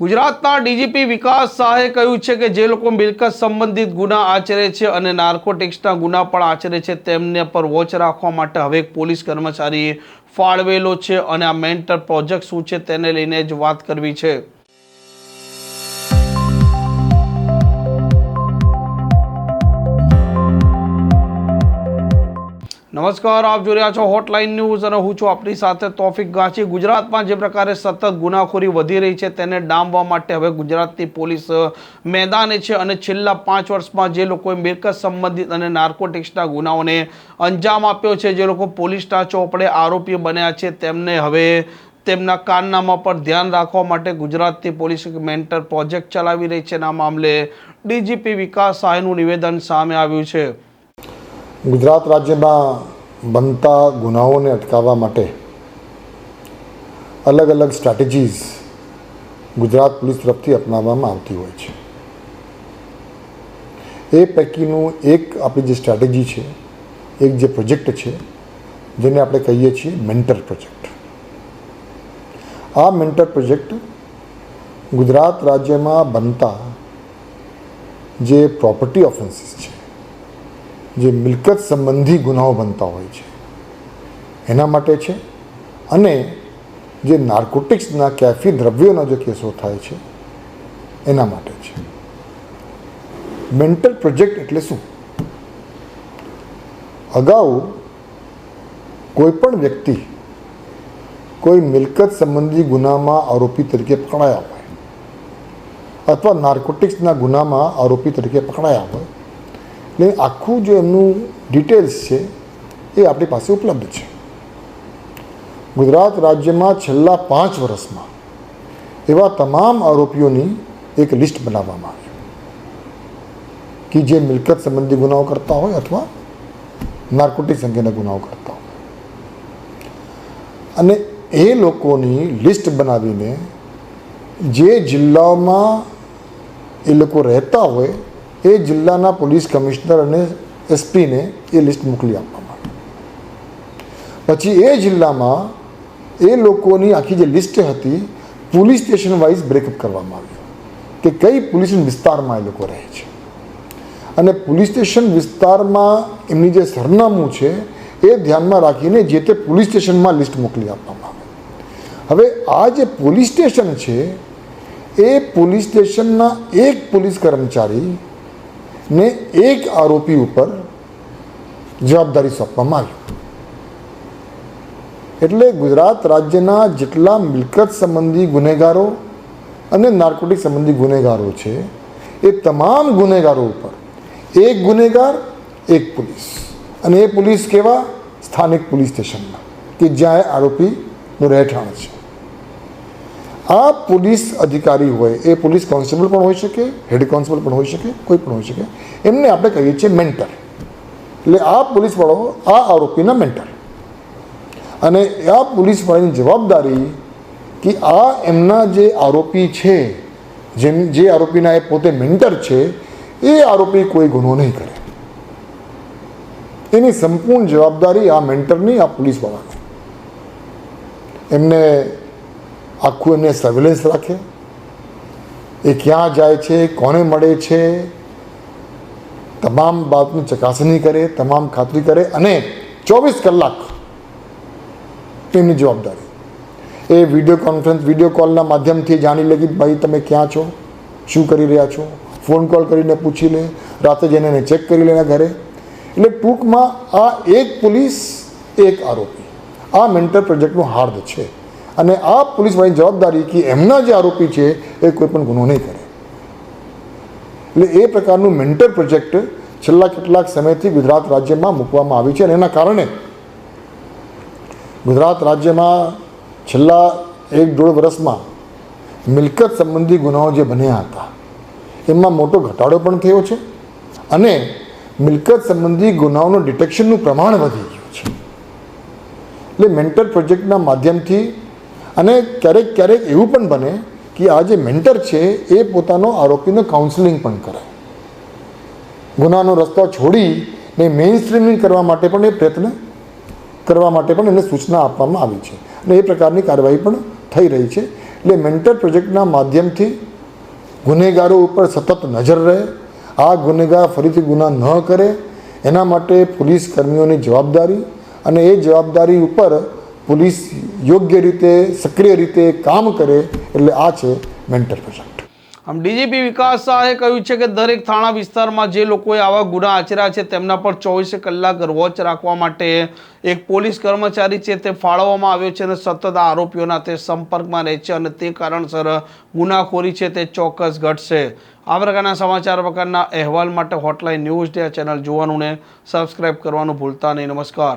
ગુજરાતના ડીજીપી વિકાસ શાહે કહ્યું છે કે જે લોકો મિલકત સંબંધિત ગુના આચરે છે અને નાર્કોટિક્સના ગુના પણ આચરે છે, તેમને પર વોચ રાખવા માટે હવે એક પોલીસ કર્મચારીએ ફાળવેલો છે અને આ મેન્ટર પ્રોજેક્ટ શું છે તેને લઈને જ વાત કરવી છે. નમસ્કાર, આપ જોઈ રહ્યા છો હોટલાઇન ન્યૂઝ અને હું છું આપની સાથે તોફિક ગાંચી ગુજરાતમાં જે પ્રકારે સતત ગુનાખોરી વધી રહી છે તેને ડામવા માટે હવે ગુજરાતની પોલીસ મેદાને છે અને છેલ્લા પાંચ વર્ષમાં જે લોકોએ મિલકત સંબંધિત અને નાર્કોટિક્સના ગુનાઓને અંજામ આપ્યો છે, જે લોકો પોલીસના ચોપડે આરોપી બન્યા છે, તેમને હવે તેમના કારનામા પર ધ્યાન રાખવા માટે ગુજરાતની પોલીસ મેન્ટર પ્રોજેક્ટ ચલાવી રહી છે. આ મામલે ડીજીપી વિકાસ સહાયનું નિવેદન સામે આવ્યું છે. ગુજરાત રાજ્યમાં બનતા ગુનાઓને અટકાવવા માટે અલગ અલગ સ્ટ્રેટેજીઝ ગુજરાત પોલીસ તરફથી અપનાવવામાં આવતી હોય છે. એ પૈકીનું એક આપણી જે સ્ટ્રેટેજી છે, એક જે પ્રોજેક્ટ છે, જેને આપણે કહીએ છીએ મેન્ટર પ્રોજેક્ટ આ મેન્ટર પ્રોજેક્ટ ગુજરાત રાજ્યમાં બનતા જે પ્રોપર્ટી ઓફેન્સીસ છે જે મિલકત સંબંધી ગુનાઓ બનતા હોય છે. એના માટે છે. અને જે નાર્કોટિક્સના કેફી દ્રવ્યોના જે કેસો થાય છે, એના માટે છે. મેન્ટલ પ્રોજેક્ટ એટલે શું? અગાઉ કોઈ પણ વ્યક્તિ કોઈ મિલકત સંબંધી ગુનામાં આરોપી તરીકે પકડાયા હોય, અથવા નાર્કોટિક્સના ગુનામાં આરોપી તરીકે પકડાયા હોય એટલે આખું જે એમનું ડિટેલ્સ છે એ આપણી પાસે ઉપલબ્ધ છે. ગુજરાત રાજ્યમાં છેલ્લા પાંચ વર્ષમાં એવા તમામ આરોપીઓની એક લિસ્ટ બનાવવામાં આવી. કે જે મિલકત સંબંધી ગુનાઓ કરતા હોય અથવા નાર્કોટિક્સ અંગેના ગુનાઓ કરતા હોય. અને એ લોકોની લિસ્ટ બનાવીને જે જિલ્લાઓમાં એ લોકો રહેતા હોય એ જિલ્લાના પોલીસ કમિશનર અને એસપીને એ લિસ્ટ મોકલી આપવામાં પછી એ જિલ્લામાં એ લોકોની આખી જે લિસ્ટ હતી, પોલીસ સ્ટેશન વાઇઝ બ્રેકઅપ કરવામાં આવ્યું કે કઈ પોલીસ વિસ્તારમાં એ લોકો રહે છે. અને પોલીસ સ્ટેશન વિસ્તારમાં એમની જે સરનામું છે, એ ધ્યાનમાં રાખીને જે તે પોલીસ સ્ટેશનમાં લિસ્ટ મોકલી આપવામાં આવે. હવે આ જે પોલીસ સ્ટેશન છે, એ પોલીસ સ્ટેશનના એક પોલીસ કર્મચારી ને એક આરોપી ઉપર જવાબદારી સોંપવામાં આવી. એટલે ગુજરાત રાજ્યના જેટલા મિલકત સંબંધી ગુનેગારો અને નાર્કોટિક સંબંધી ગુનેગારો છે, એ તમામ ગુનેગારો ઉપર એક ગુનેગાર, એક પોલીસ. અને એ પોલીસ કેવા? સ્થાનિક પોલીસ સ્ટેશનમાં, કે જ્યાં આરોપીનું રહેઠાણ છે. આ પોલીસ અધિકારી હોય, એ પોલીસ કોન્સ્ટેબલ પણ હોઈ શકે, હેડ કોન્સ્ટેબલ પણ હોઈ શકે, કોઈ પણ હોઈ શકે, એમને આપણે કહીએ છીએ મેન્ટર. એટલે આ પોલીસવાળો, આ આરોપીના મેન્ટર. અને આ પોલીસવાળાની જવાબદારી કે આ એમના જે આરોપી છે, જેમ, જે આરોપીના એ પોતે મેન્ટર છે, એ આરોપી કોઈ ગુનો નહીં કરે. એની સંપૂર્ણ જવાબદારી આ મેન્ટરની, આ પોલીસવાળાની. એમને આખું એને સર્વેલન્સ રાખે. એ ક્યાં જાય છે, કોને મળે છે, તમામ બાબતની ચકાસણી કરે, તમામ ખાતરી કરે અને ચોવીસ કલાક એમની જવાબદારી. એ વીડિયો કોન્ફરન્સ વીડિયો કોલના માધ્યમથી જાણી લે કે ભાઈ તમે ક્યાં છો, શું કરી રહ્યા છો? ફોન કોલ કરીને પૂછી લે, રાતે જઈને એને ચેક કરી લે એના ઘરે. એટલે ટૂંકમાં આ એક પોલીસ, એક આરોપી. આ મેન્ટર પ્રોજેક્ટનું હાર્દ છે. અને આ પોલીસવાળાની જવાબદારી કે એમના જે આરોપી છે, એ કોઈ પણ ગુનો નહીં કરે. એટલે એ પ્રકારનું મેન્ટર પ્રોજેક્ટ છેલ્લા કેટલાક સમયથી ગુજરાત રાજ્યમાં મૂકવામાં આવી છે અને એના કારણે ગુજરાત રાજ્યમાં છેલ્લા એક દોઢ વર્ષમાં મિલકત સંબંધી ગુનાઓ જે બન્યા હતા, એમાં મોટો ઘટાડો પણ થયો છે અને મિલકત સંબંધી ગુનાઓનું ડિટેક્શનનું પ્રમાણ વધી ગયું છે. એટલે મેન્ટર પ્રોજેક્ટના માધ્યમથી અને ક્યારેક ક્યારેક એવું પણ બને કે આ જે મેન્ટર છે, એ પોતાનો આરોપીને કાઉન્સેલિંગ પણ કરે. ગુનાનો રસ્તો છોડીને મેઇન સ્ટ્રીમિંગ કરવા માટે પણ એ પ્રયત્ન, કરવા માટે પણ એને સૂચના આપવામાં આવી છે. અને એ પ્રકારની કાર્યવાહી પણ થઈ રહી છે. એટલે મેન્ટર પ્રોજેક્ટના માધ્યમથી ગુનેગારો ઉપર સતત નજર રહે, આ ગુનેગાર ફરીથી ગુના ન કરે, એના માટે પોલીસ કર્મીઓની જવાબદારી અને એ જવાબદારી ઉપર પોલીસ યોગ્ય રીતે, સક્રિય રીતે કામ કરે એટલે આ છે મેન્ટલ પ્રોજેક્ટ આમ ડીજીપી વિકાસ શાહે કહ્યું છે કે દરેક થાણા વિસ્તારમાં જે લોકોએ આવા ગુના આચર્યા છે, તેમના પર ચોવીસે કલાક વોચ રાખવા માટે એક પોલીસ કર્મચારી છે તે ફાળવવામાં આવ્યો છે અને સતત આરોપીઓના તે સંપર્કમાં રહે છે અને તે કારણસર ગુનાખોરી છે તે ચોક્કસ ઘટશે. આ પ્રકારના સમાચાર પ્રકારના અહેવાલ માટે હોટલાઇન ન્યૂઝ ડે ચેનલ જોવાનું ને સબસ્ક્રાઇબ કરવાનું ભૂલતા નહીં. નમસ્કાર.